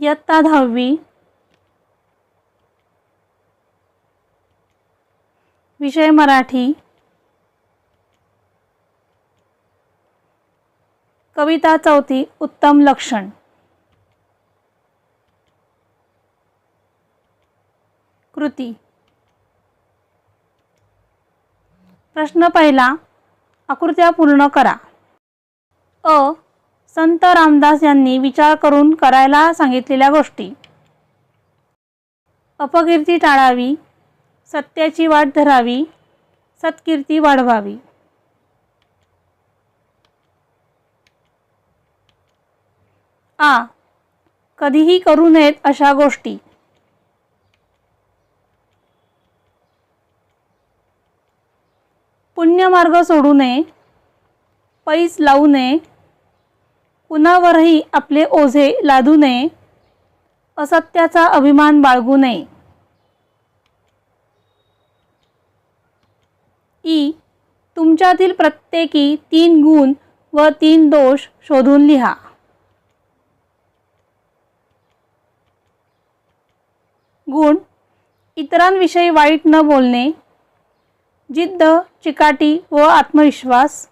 इयत्ता दहावी विषय मराठी. कविता चौथी उत्तम लक्षण. कृती. प्रश्न पहिला आकृत्या पूर्ण करा. अ. संत रामदास यांनी विचार करून करायला सांगितलेल्या गोष्टी. अपकीर्ती टाळावी सत्याची वाट धरावी सत्कीर्ती वाढवावी. आ. कधीही करू नयेत अशा गोष्टी. पुण्यमार्ग सोडू नये पैस लावू नये कुणावरही आपले ओझे लादू नये असत्याचा अभिमान बाळगू नये. ई. तुमच्यातील प्रत्येकी तीन गुण व तीन दोष शोधून लिहा. गुण. इतरांविषयी वाईट न बोलणे. जिद्द चिकाटी व आत्मविश्वास.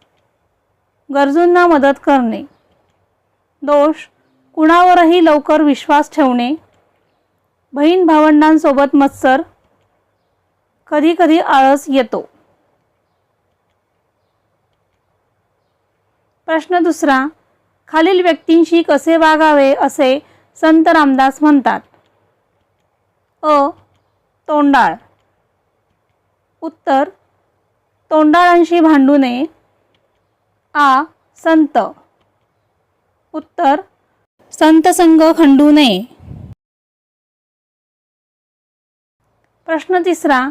गरजूंना मदत करणे. दोष कुणावरही लवकर विश्वास ठेवणे. बहीण भावंडांसोबत मत्सर कधीकधी आळस येतो. प्रश्न दुसरा खालील व्यक्तींशी कसे वागावे असे संत रामदास म्हणतात. अ. तोंडाळ. उत्तर तोंडाळांशी भांडू नये. आ. संत. उत्तर संतसंग खंडू नये प्रश्न तिसरा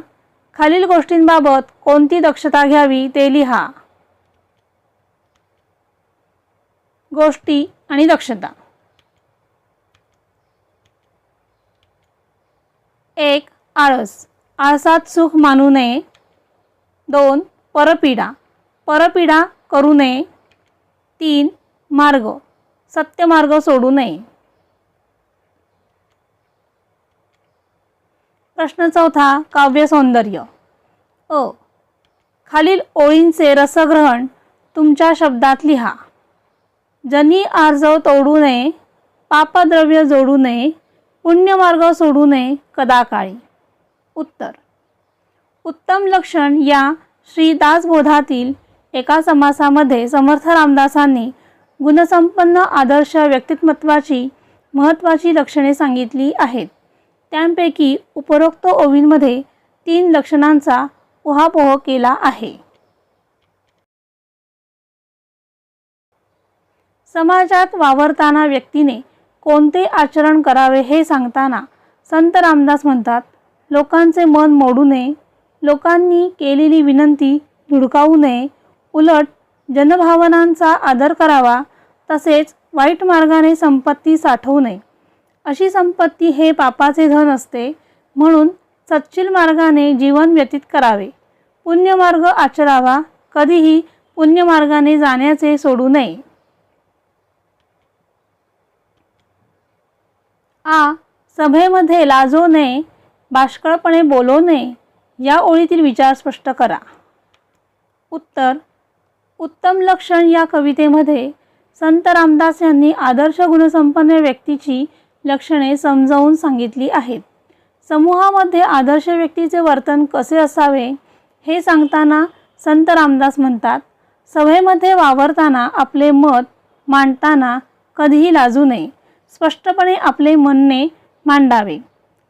खालील गोष्टींबाबत कोणती दक्षता घ्यावी ते लिहा. गोष्टी आणि दक्षता. एक आळस. आळसात सुख मानू नये. दोन परपीडा. परपीडा करू नये. तीन मार्ग. सत्यमार्ग सोडू नये. प्रश्न चौथा काव्य सौंदर्य. अ. खालील ओळींचे रसग्रहण तुमच्या शब्दात लिहा. जनी आर्जव तोडू नये पापद्रव्य जोडू नये पुण्यमार्ग सोडू नये कदाकाळी. उत्तर. उत्तम लक्षण या श्रीदासबोधातील एका समासामध्ये समर्थ रामदासांनी गुणसंपन्न आदर्श व्यक्तिमत्वाची महत्त्वाची लक्षणे सांगितली आहेत. त्यांपैकी उपरोक्त ओवींमध्ये तीन लक्षणांचा उहापोह केला आहे. समाजात वावरताना व्यक्तीने कोणते आचरण करावे हे सांगताना संत रामदास म्हणतात लोकांचे मन मोडू नये लोकांनी केलेली विनंती धुडकावू नये उलट जनभावनांचा आदर करावा तसेच वाईट मार्गाने संपत्ती साठवू नये. अशी संपत्ती हे पापाचे धन असते म्हणून सच्चिल मार्गाने जीवन व्यतीत करावे. पुण्यमार्ग आचरावा कधीही पुण्यमार्गाने जाण्याचे सोडू नये. आ. सभेमध्ये लाजो नये बाष्कळपणे बोलू नये या ओळीतील विचार स्पष्ट करा. उत्तर उत्तम लक्षण या कवितेमध्ये संत रामदास यांनी आदर्श गुणसंपन्न व्यक्तीची लक्षणे समजावून सांगितली आहेत. समूहामध्ये आदर्श व्यक्तीचे वर्तन कसे असावे हे सांगताना संत रामदास म्हणतात सभेमध्ये वावरताना आपले मत मांडताना कधीही लाजू नये. स्पष्टपणे आपले म्हणणे मांडावे.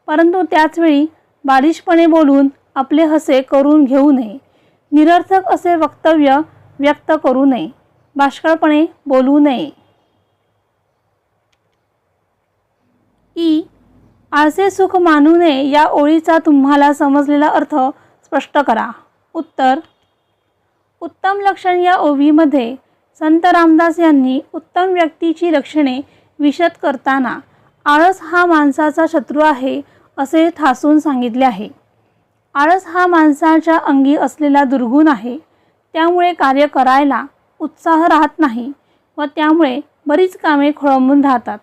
परंतु त्याचवेळी बालिशपणे बोलून आपले हसे करून घेऊ नये. निरर्थक असे वक्तव्य व्यक्त करू नये. बाष्कळपणे बोलू नये. ई. आळसे सुख मानू नये या ओळीचा तुम्हाला समजलेला अर्थ स्पष्ट करा. उत्तर. उत्तम लक्षण या ओवीमध्ये संत रामदास यांनी उत्तम व्यक्तीची लक्षणे विशद करताना आळस हा माणसाचा शत्रू आहे असे ठासून सांगितले आहे. आळस हा माणसाच्या अंगी असलेला दुर्गुण आहे. त्यामुळे कार्य करायला उत्साह राहत नाही व त्यामुळे बरीच कामे खोळंबून राहतात.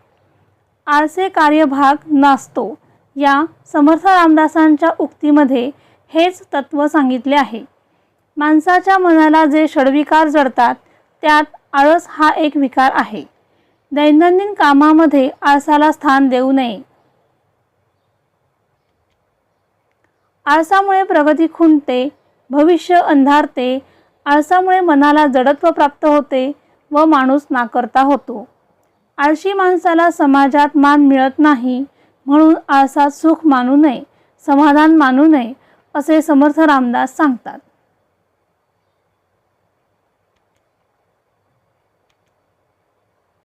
आळसे कार्यभाग नासतो या समर्थ रामदासांच्या उक्तीमध्ये हेच तत्त्व सांगितले आहे. माणसाच्या मनाला जे षडविकार जडतात त्यात आळस हा एक विकार आहे. दैनंदिन कामामध्ये आळसाला स्थान देऊ नये. आळसामुळे प्रगती खुंटते भविष्य अंधारते आळसामुळे मनाला जडत्व प्राप्त होते व माणूस नाकरता होतो. आळशी माणसाला समाजात मान मिळत नाही म्हणून आळसात सुख मानू नये समाधान मानू नये असे समर्थ रामदास सांगतात.